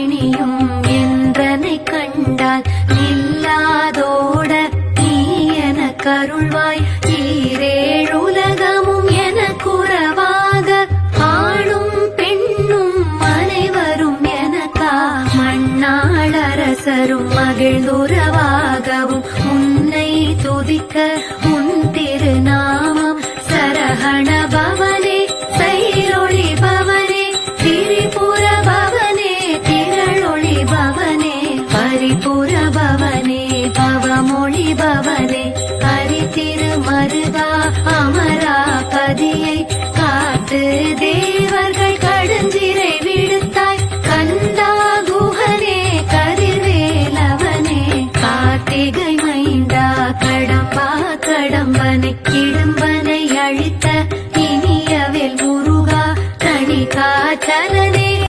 இனியும் என்றனை கண்டால் இல்லாதோட நீ என கருள்வாய். ஈரேழுலகமும் என குறவாக ஆணும் பெண்ணும் அனைவரும் எனக்கா மண்ணாளரசரும் மகிழ்ந்துறவாகவும் உன்னை துதிக்க அறிபவனே. அறித்திருமருதா அமரா பதியை காத்து தேவர்கள் கடுஞ்சிறை விடுத்தாய். கந்தா குகனே கதிர்வேலவனே. கார்த்திகை மைந்தா கடம்பா கடம்பனை கிடும்பனை அழித்த இனியவில் முருகா. தனி காச்சலனே